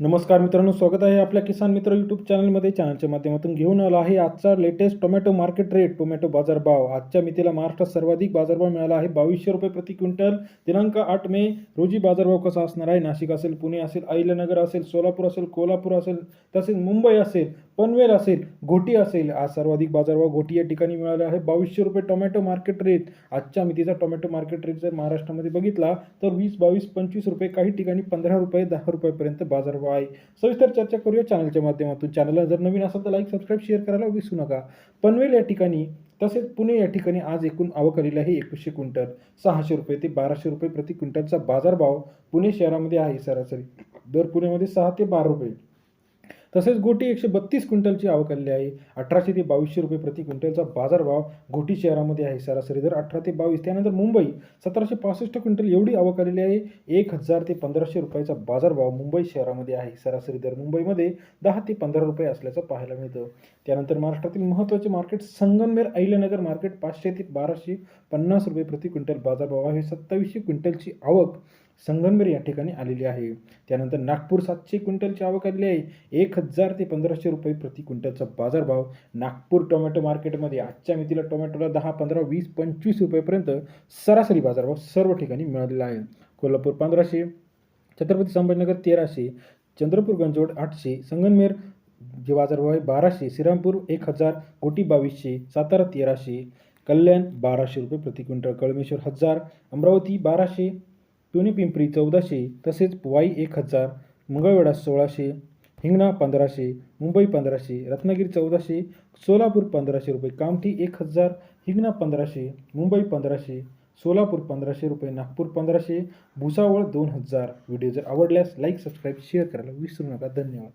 नमस्कार मित्रांनो स्वागत आहे आपल्या किसान मित्र यूट्यूब चॅनलमध्ये. चॅनलच्या माध्यमातून घेऊन आला आहे आजचा latest tomato market rate tomato बाजारभाव. आजच्या मितीला महाराष्ट्रात सर्वाधिक बाजारभाव मिळाला आहे. बावीसशे रुपये प्रति क्विंटल दिनांक आठ मे रोजी बाजारभाव कसा असणार आहे? नाशिक असेल पुणे असेल अहिल्यानगर असेल सोलापूर असेल कोल्हापूर असेल तसेच मुंबई असेल पनवेल असेल घोटी असेल आज सर्वाधिक बाजारभाव घोटी या ठिकाणी मिळाला आहे. बावीसशे रुपये टोमॅटो मार्केट रेट आजच्या मितीचा टोमॅटो मार्केट रेट जर महाराष्ट्रामध्ये बघितला तर वीस बावीस पंचवीस रुपये काही ठिकाणी पंधरा रुपये दहा रुपयापर्यंत बाजारभाव वाय सविस्तर चर्चा करूया चॅनलच्या माध्यमातून. चॅनलला जर नवीन असेल तर लाईक सबस्क्राईब शेअर करायला विसरू नका. पनवेल या ठिकाणी तसेच पुणे या ठिकाणी आज एकूण आवक आलेली आहे एकवीसशे क्विंटल सहाशे रुपये ते बाराशे रुपये प्रति क्विंटलचा बाजारभाव पुणे शहरामध्ये आहे सरासरी. दर पुण्यामध्ये सहा ते बारा रुपये. तसेच गोटी एकशे बत्तीस क्विंटलची आवक आलेली आहे. अठराशे ते बावीसशे रुपये प्रति क्विंटलचा बाजारभाव घोटी शहरामध्ये आहे. सरासरी दर अठरा ते बावीस त्यानंतर मुंबई सतराशे पासष्ट क्विंटल एवढी आवक आलेली आहे. एक हजार ते पंधराशे रुपयाचा बाजारभाव मुंबई शहरामध्ये आहे. सरासरी दर मुंबईमध्ये दहा ते पंधरा रुपये असल्याचं पाहायला मिळतं. त्यानंतर महाराष्ट्रातील महत्त्वाचे मार्केट संगमनेर अहिल्यानगर मार्केट पाचशे ते बाराशे पन्नास रुपये प्रति क्विंटल बाजारभाव आहे. सत्तावीसशे क्विंटलची आवक संगमनेर या ठिकाणी आलेली आहे. त्यानंतर नागपूर सातशे क्विंटलची आवक आलेली आहे. एक हजार ते पंधराशे रुपये प्रति क्विंटलचा बाजारभाव. नागपूर टोमॅटो मार्केटमध्ये आजच्या मितीला टोमॅटोला दहा पंधरा वीस पंचवीस रुपयेपर्यंत सरासरी बाजारभाव सर्व ठिकाणी मिळालेला आहे. कोल्हापूर पंधराशे छत्रपती संभाजीनगर तेराशे चंद्रपूर गंजोड आठशे संगमनेर जे बाजारभाव आहे बाराशे श्रीरामपूर एक हजार कोटी बावीसशे सातारा तेराशे कल्याण बाराशे रुपये प्रति क्विंटल कळमेश्वर हजार अमरावती बाराशे टोनी पिंपरी चौदाशे तसेच वाई एक हजार मंगळवेढा सोळाशे हिंगणा पंधराशे मुंबई पंधराशे रत्नागिरी चौदाशे सोलापूर पंधराशे रुपये कामठी एक हजार हिंगणा पंधराशे मुंबई पंधराशे सोलापूर पंधराशे रुपये नागपूर पंधराशे भुसावळ दोन हजार. व्हिडिओ जर आवडल्यास लाईक सबस्क्राईब शेअर करायला विसरू नका. धन्यवाद.